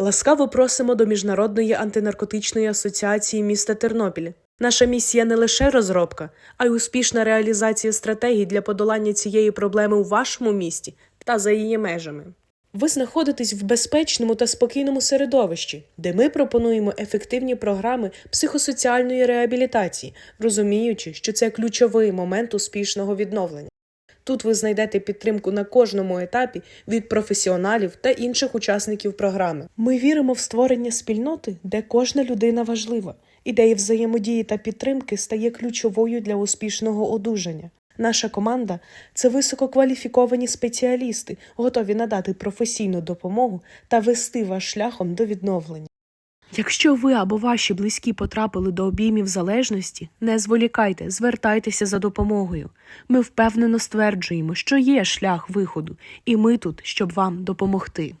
Ласкаво просимо до Міжнародної антинаркотичної асоціації міста Тернопіль. Наша місія не лише розробка, а й успішна реалізація стратегій для подолання цієї проблеми у вашому місті та за її межами. Ви знаходитесь в безпечному та спокійному середовищі, де ми пропонуємо ефективні програми психосоціальної реабілітації, розуміючи, що це ключовий момент успішного відновлення. Тут ви знайдете підтримку на кожному етапі від професіоналів та інших учасників програми. Ми віримо в створення спільноти, де кожна людина важлива. Ідея взаємодії та підтримки стає ключовою для успішного одужання. Наша команда це висококваліфіковані спеціалісти, готові надати професійну допомогу та вести вас шляхом до відновлення. Якщо ви або ваші близькі потрапили до обіймів залежності, не зволікайте, звертайтеся за допомогою. Ми впевнено стверджуємо, що є шлях виходу, і ми тут, щоб вам допомогти.